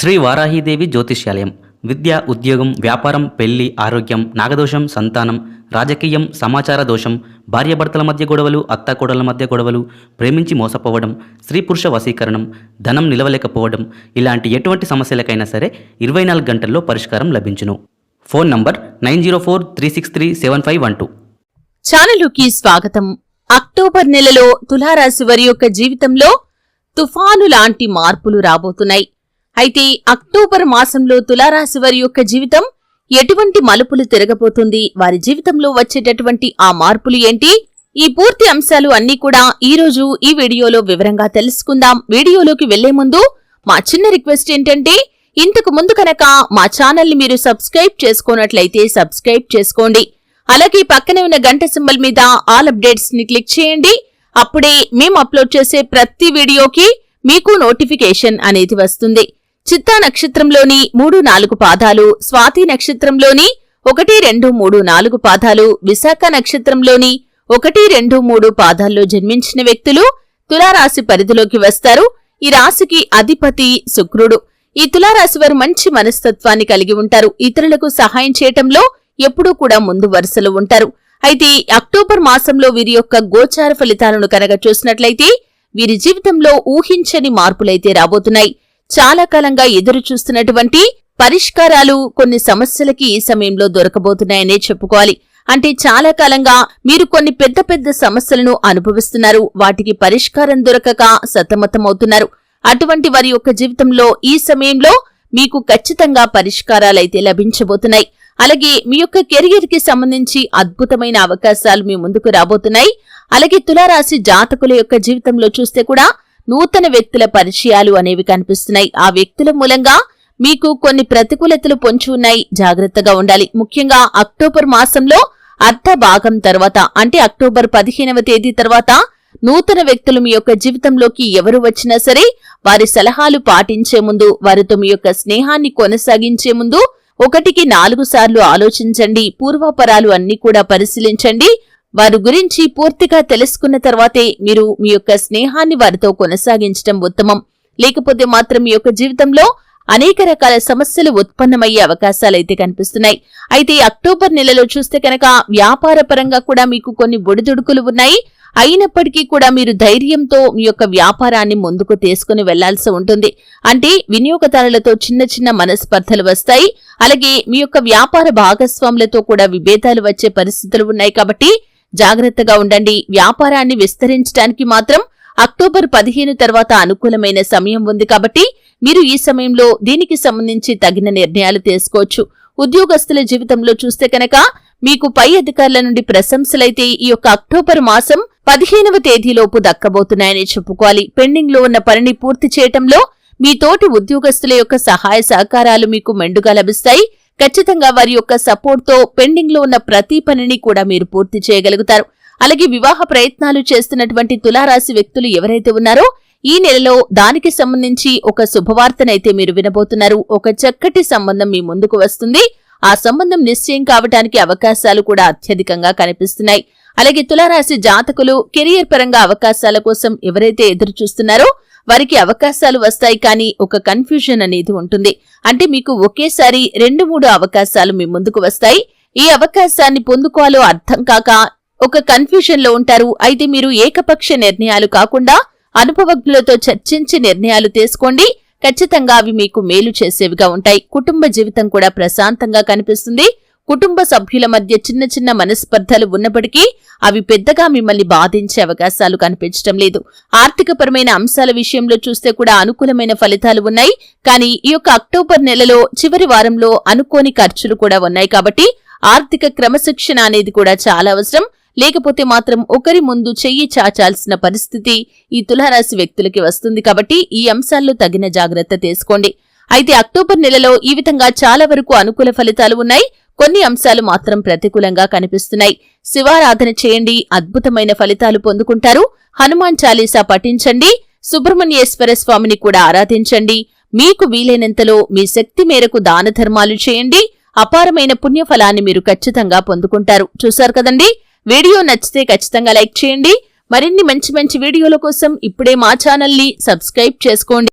శ్రీ వారాహీదేవి జ్యోతిష్యాలయం. విద్య ఉద్యోగం వ్యాపారం పెళ్ళి ఆరోగ్యం నాగదోషం సంతానం రాజకీయం సమాచార దోషం భార్యాభర్తల మధ్య గొడవలు అత్తాకోడల మధ్య గొడవలు ప్రేమించి మోసపోవడం స్త్రీ పురుష వశీకరణం ధనం నిలవలేకపోవడం ఇలాంటి ఎటువంటి సమస్యలకైనా సరే ఇరవై నాలుగు గంటల్లో పరిష్కారం లభించును. Phone number nine zero four three six three seven five one two. ఛానలుకి స్వాగతం. అక్టోబర్ నెలలో తులారాశి వారి యొక్క జీవితంలో తుఫాను లాంటి మార్పులు రాబోతున్నాయి. అయితే అక్టోబర్ మాసంలో తులారాశి వారి యొక్క జీవితం ఎటువంటి మలుపులు తిరగబోతుంది? వారి జీవితంలో వచ్చేటటువంటి ఆ మార్పులు ఏంటి? ఈ పూర్తి అంశాలు అన్నీ కూడా ఈ రోజు ఈ వీడియోలో వివరంగా తెలుసుకుందాం. వీడియోలోకి వెళ్ళే ముందు మా చిన్న రిక్వెస్ట్ ఏంటంటే ఇంతకు ముందు కనుక మా ఛానల్ని మీరు సబ్స్క్రైబ్ చేసుకున్నట్లయితే సబ్స్క్రైబ్ చేసుకోండి. అలాగే పక్కనే ఉన్న గంట సింబల్ మీద ఆల్ అప్డేట్స్ని క్లిక్ చేయండి. అప్పుడే మేము అప్లోడ్ చేసే ప్రతి వీడియోకి మీకు నోటిఫికేషన్ అనేది వస్తుంది. చిత్తా నక్షత్రంలోని మూడు నాలుగు పాదాలు స్వాతి నక్షత్రంలోని ఒకటి రెండు మూడు నాలుగు పాదాలు విశాఖ నక్షత్రంలోని ఒకటి రెండు మూడు పాదాల్లో జన్మించిన వ్యక్తులు తులారాశి పరిధిలోకి వస్తారు. ఈ రాశికి అధిపతి శుక్రుడు. ఈ తులారాశి వారు మంచి మనస్తత్వాన్ని కలిగి ఉంటారు. ఇతరులకు సహాయం చేయటంలో ఎప్పుడూ కూడా ముందు వరుసలో ఉంటారు. అయితే అక్టోబర్ మాసంలో వీరి యొక్క గోచార ఫలితాలను కనుక చూసినట్లయితే వీరి జీవితంలో ఊహించని మార్పులైతే రాబోతున్నాయి. చాలా కాలంగా ఎదురు చూస్తున్నటువంటి పరిష్కారాలు కొన్ని సమస్యలకి ఈ సమయంలో దొరకబోతున్నాయనే చెప్పుకోవాలి. అంటే చాలా కాలంగా మీరు కొన్ని పెద్ద పెద్ద సమస్యలను అనుభవిస్తున్నారు. వాటికి పరిష్కారం దొరకక సతమతమవుతున్నారు. అటువంటి వారి యొక్క జీవితంలో ఈ సమయంలో మీకు ఖచ్చితంగా పరిష్కారాలైతే లభించబోతున్నాయి. అలాగే మీ యొక్క కెరియర్కి సంబంధించి అద్భుతమైన అవకాశాలు మీ ముందుకు రాబోతున్నాయి. అలాగే తులారాశి జాతకుల యొక్క జీవితంలో చూస్తే కూడా నూతన వ్యక్తుల పరిచయాలు అనేవి కనిపిస్తున్నాయి. ఆ వ్యక్తుల మూలంగా మీకు కొన్ని ప్రతికూలతలు పొంచి ఉన్నాయి. జాగ్రత్తగా ఉండాలి. ముఖ్యంగా అక్టోబర్ మాసంలో అర్ధ భాగం తర్వాత అంటే అక్టోబర్ పదిహేనవ తేదీ తర్వాత నూతన వ్యక్తులు మీ యొక్క జీవితంలోకి ఎవరు వచ్చినా సరే వారి సలహాలు పాటించే ముందు వారితో మీ యొక్క స్నేహాన్ని కొనసాగించే ముందు ఒకటికి నాలుగు సార్లు ఆలోచించండి. పూర్వాపరాలు అన్ని కూడా పరిశీలించండి. వారి గురించి పూర్తిగా తెలుసుకున్న తర్వాతే మీరు మీ యొక్క స్నేహాన్ని వారితో కొనసాగించడం ఉత్తమం. లేకపోతే మాత్రం మీ యొక్క జీవితంలో అనేక రకాల సమస్యలు ఉత్పన్నమయ్యే అవకాశాలైతే కనిపిస్తున్నాయి. అయితే అక్టోబర్ నెలలో చూస్తే కనుక వ్యాపార పరంగా కూడా మీకు కొన్ని ఒడిదుడుకులు ఉన్నాయి. అయినప్పటికీ కూడా మీరు ధైర్యంతో మీ యొక్క వ్యాపారాన్ని ముందుకు తీసుకుని వెళ్ళాల్సి ఉంటుంది. అంటే వినియోగదారులతో చిన్న చిన్న మనస్పర్ధలు వస్తాయి. అలాగే మీ యొక్క వ్యాపార భాగస్వాములతో కూడా విభేదాలు వచ్చే పరిస్థితులు ఉన్నాయి కాబట్టి జాగ్రత్తగా ఉండండి. వ్యాపారాన్ని విస్తరించడానికి మాత్రం అక్టోబర్ పదిహేను తర్వాత అనుకూలమైన సమయం ఉంది కాబట్టి మీరు ఈ సమయంలో దీనికి సంబంధించి తగిన నిర్ణయాలు తీసుకోవచ్చు. ఉద్యోగస్తుల జీవితంలో చూస్తే కనుక మీకు పై అధికారుల నుండి ప్రశంసలైతే ఈ యొక్క అక్టోబర్ మాసం పదిహేనవ తేదీలోపు దక్కబోతున్నాయని చెప్పుకోవాలి. పెండింగ్లో ఉన్న పనిని పూర్తి చేయటంలో మీ తోటి ఉద్యోగస్తుల యొక్క సహాయ సహకారాలు మీకు మెండుగా లభిస్తాయి. ఖచ్చితంగా వారి యొక్క సపోర్ట్తో పెండింగ్లో ఉన్న ప్రతి పనిని కూడా మీరు పూర్తి చేయగలుగుతారు. అలాగే వివాహ ప్రయత్నాలు చేస్తున్నటువంటి తులారాశి వ్యక్తులు ఎవరైతే ఉన్నారో ఈ నెలలో దానికి సంబంధించి ఒక శుభవార్తనైతే మీరు వినబోతున్నారు. ఒక చక్కటి సంబంధం మీ ముందుకు వస్తుంది. ఆ సంబంధం నిశ్చయం కావటానికి అవకాశాలు కూడా అత్యధికంగా కనిపిస్తున్నాయి. అలాగే తులారాశి జాతకులు కెరియర్ పరంగా అవకాశాల కోసం ఎవరైతే ఎదురు చూస్తున్నారో వారికి అవకాశాలు వస్తాయి కానీ ఒక కన్ఫ్యూజన్ అనేది ఉంటుంది. అంటే మీకు ఒకేసారి రెండు మూడు అవకాశాలు మీ ముందుకు వస్తాయి. ఈ అవకాశాన్ని పొందుకోవాలో అర్థం కాక ఒక కన్ఫ్యూజన్లో ఉంటారు. అయితే మీరు ఏకపక్ష నిర్ణయాలు కాకుండా అనుభవజ్ఞులతో చర్చించి నిర్ణయాలు తీసుకోండి. ఖచ్చితంగా అవి మీకు మేలు చేసేవిగా ఉంటాయి. కుటుంబ జీవితం కూడా ప్రశాంతంగా కనిపిస్తుంది. కుటుంబ సభ్యుల మధ్య చిన్న చిన్న మనస్పర్ధలు ఉన్నప్పటికీ అవి పెద్దగా మిమ్మల్ని బాధించే అవకాశాలు కనిపించడం లేదు. ఆర్థికపరమైన అంశాల విషయంలో చూస్తే కూడా అనుకూలమైన ఫలితాలు ఉన్నాయి. కానీ ఈ యొక్క అక్టోబర్ నెలలో చివరి వారంలో అనుకోని ఖర్చులు కూడా ఉన్నాయి కాబట్టి ఆర్థిక క్రమశిక్షణ అనేది కూడా చాలా అవసరం. లేకపోతే మాత్రం ఒకరి ముందు చెయ్యి చాచాల్సిన పరిస్థితి ఈ తులారాశి వ్యక్తులకి వస్తుంది కాబట్టి ఈ అంశాల్లో తగిన జాగ్రత్త తీసుకోండి. అయితే అక్టోబర్ నెలలో ఈ విధంగా చాలా వరకు అనుకూల ఫలితాలు ఉన్నాయి. కొన్ని అంశాలు మాత్రం ప్రతికూలంగా కనిపిస్తున్నాయి. శివారాధన చేయండి అద్భుతమైన ఫలితాలు పొందుకుంటారు. హనుమాన్ చాలీసా పఠించండి సుబ్రహ్మణ్యేశ్వర స్వామిని కూడా ఆరాధించండి. మీకు వీలైనంతలో మీ శక్తి మేరకు దాన ధర్మాలు చేయండి. అపారమైన పుణ్యఫలాన్ని మీరు ఖచ్చితంగా పొందుకుంటారు. చూశారు కదండి? వీడియో నచ్చితే ఖచ్చితంగా లైక్ చేయండి. మరిన్ని మంచి మంచి వీడియోల కోసం ఇప్పుడే మా ఛానల్ని సబ్స్క్రైబ్ చేసుకోండి.